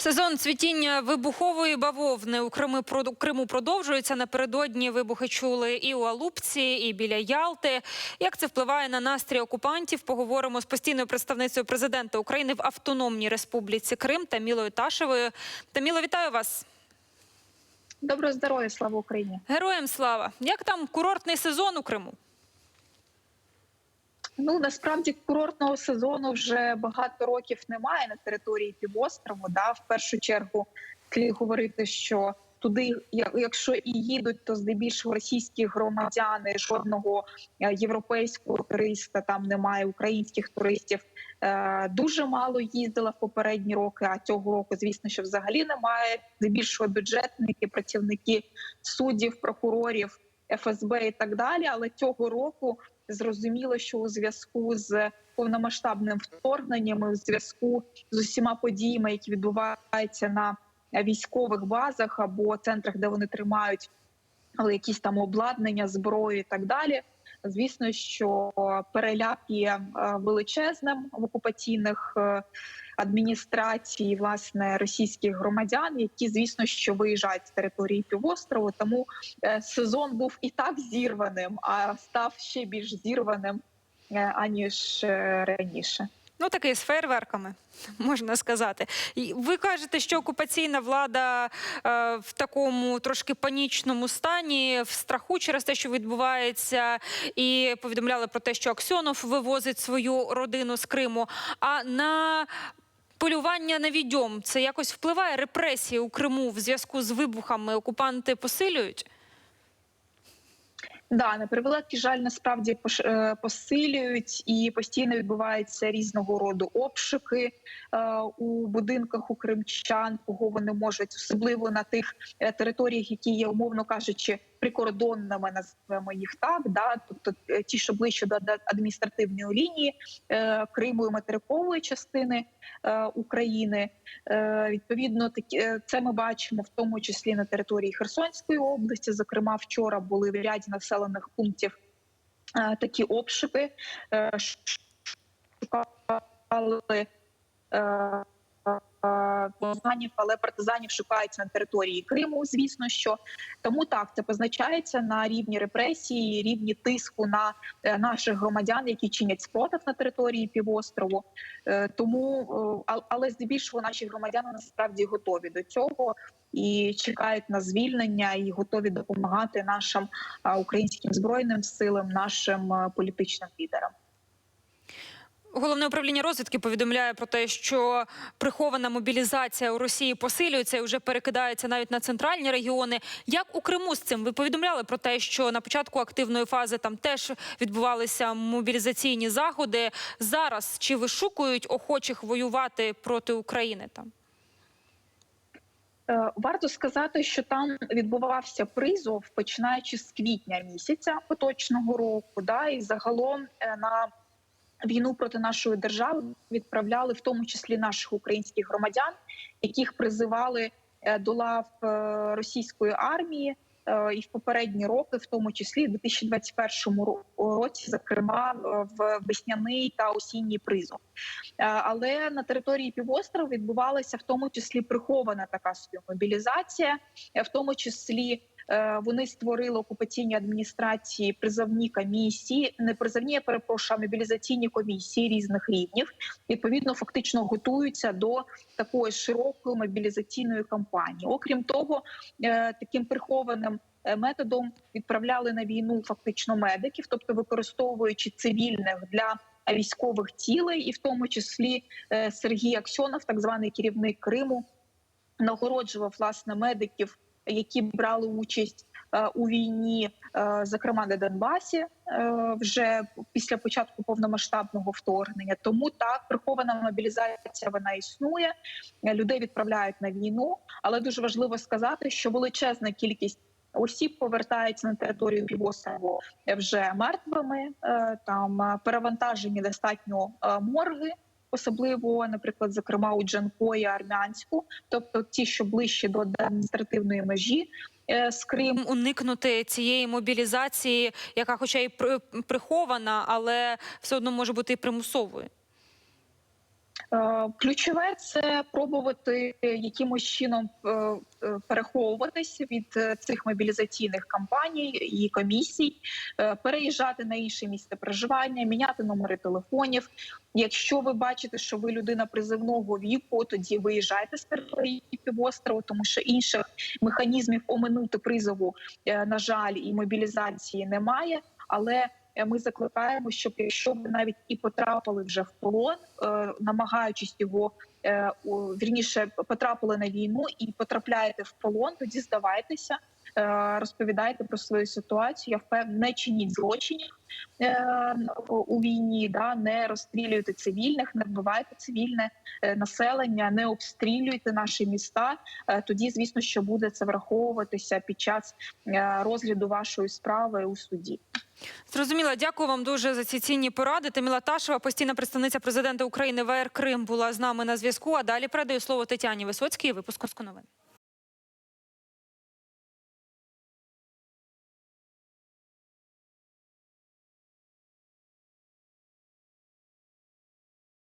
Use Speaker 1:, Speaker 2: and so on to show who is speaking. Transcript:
Speaker 1: Сезон цвітіння вибухової бавовни у Криму Криму продовжується. Напередодні вибухи чули і у Алупці, і біля Ялти. Як це впливає на настрій окупантів? Поговоримо з постійною представницею президента України в Автономній Республіці Крим Тамілою Ташевою. Таміло, вітаю вас.
Speaker 2: Доброго здоров'я, слава Україні.
Speaker 1: Героям слава! Як там курортний сезон у Криму?
Speaker 2: Ну насправді курортного сезону вже багато років немає на території півострову. Да, в першу чергу слід говорити, що туди, якщо і їдуть, то здебільшого російські громадяни, жодного е, європейського туриста там немає, українських туристів е, дуже мало їздила в попередні роки. А цього року, звісно, що взагалі немає. Здебільшого бюджетники, працівники суддів, прокурорів. ФСБ і так далі, але цього року зрозуміло, що у зв'язку з повномасштабним вторгненням, у зв'язку з усіма подіями, які відбуваються на військових базах або центрах, де вони тримають якісь там обладнання, зброю і так далі. Звісно, що переляк є е, величезним в окупаційних адміністрацій, власне, російських громадян, які, звісно, що виїжджають з території півострову. Тому е, сезон був і так зірваним, а став ще більш зірваним е, аніж е, раніше.
Speaker 1: Ну, такий з фейерверками, можна сказати. Ви кажете, що окупаційна влада в такому трошки панічному стані, в страху через те, що відбувається, і повідомляли про те, що Аксьонов вивозить свою родину з Криму. А на полювання на відьом це якось впливає репресії у Криму в зв'язку з вибухами. Окупанти посилюють.
Speaker 2: Да, на превеликий жаль, насправді е, посилюють і постійно відбуваються різного роду обшуки е, у будинках у кримчан, кого вони можуть, особливо на тих е, територіях, які є, умовно кажучи, прикордонними, називаємо їх так. Да, тобто е, ті, що ближче до адміністративної лінії е, Криму і материкової частини е, України. Е, Відповідно, такі е, це ми бачимо в тому числі на території Херсонської області. Зокрема, вчора були в ряді населених пунктів е, такі обшуки. Е, Шукали е, партизанів, але партизанів шукають на території Криму. Звісно, що тому так це позначається на рівні репресії, рівні тиску на е, наших громадян, які чинять спротив на території півострову. Е, Тому, е, але здебільшого наші громадяни насправді готові до цього і чекають на звільнення, і готові допомагати нашим українським збройним силам, нашим політичним лідерам.
Speaker 1: Головне управління розвідки повідомляє про те, що прихована мобілізація у Росії посилюється і вже перекидається навіть на центральні регіони. Як у Криму з цим ви повідомляли про те, що на початку активної фази там теж відбувалися мобілізаційні заходи. Зараз чи вишукують охочих воювати проти України там?
Speaker 2: Е, Варто сказати, що там відбувався призов, починаючи з квітня місяця поточного року. Да, і загалом е, на війну проти нашої держави відправляли в тому числі наших українських громадян, яких призивали е, до лав е, російської армії. е, І в попередні роки, в тому числі в 2021 ро- році, зокрема в весняний та осінній призов. Але на території півострова відбувалася в тому числі прихована така собі мобілізація, в тому числі. Е, Вони створили окупаційні адміністрації призовні комісії, не призовні, я перепрошую, а мобілізаційні комісії різних рівнів. Відповідно, фактично готуються до такої широкої мобілізаційної кампанії. Окрім того, е, таким прихованим е, методом відправляли на війну фактично медиків, тобто використовуючи цивільних для військових цілей, і в тому числі Сергій Аксьонов, так званий керівник Криму, нагороджував власне медиків, які брали участь е, у війні, е, зокрема на Донбасі, е, вже після початку повномасштабного вторгнення. Тому так прихована мобілізація вона існує. Людей відправляють на війну, але дуже важливо сказати, що величезна кількість. Осіб повертаються на територію півострову вже мертвими. Там перевантажені достатньо морги, особливо, наприклад, зокрема у Джанкої, Армянську, тобто ті, що ближче до адміністративної межі е, з Криму.
Speaker 1: Уникнути цієї мобілізації, яка, хоча при- прихована, але все одно може бути і примусовою.
Speaker 2: Е, Ключове це пробувати якимось чином е, е, від е, цих мобілізаційних кампаній і комісій, переїжджати на інше місце проживання, міняти номери телефонів. Якщо ви бачите, що ви людина призивного віку, тоді виїжджайте з території півострову, тому що інших механізмів оминути призову, на жаль, і мобілізації немає. Але ми закликаємо, щоб якщо ви навіть і потрапили вже в полон, е, намагаючись його е, вірніше потрапили на війну і потрапляєте в полон, тоді здавайтеся, е, розповідайте про свою ситуацію. Я впевнена, не чиніть злочинів е, у війні, да не розстрілюйте цивільних, не вбивайте цивільне е, населення, не обстрілюйте наші міста. Е, Тоді, звісно, що буде це враховуватися під час е, розгляду вашої справи у суді.
Speaker 1: Зрозуміла, дякую вам дуже за ці цінні поради. Таміла Ташева, постійна представниця президента України ВР Крим, була з нами на зв'язку. А далі передаю слово Тетяні Висоцькій. Випуску новин.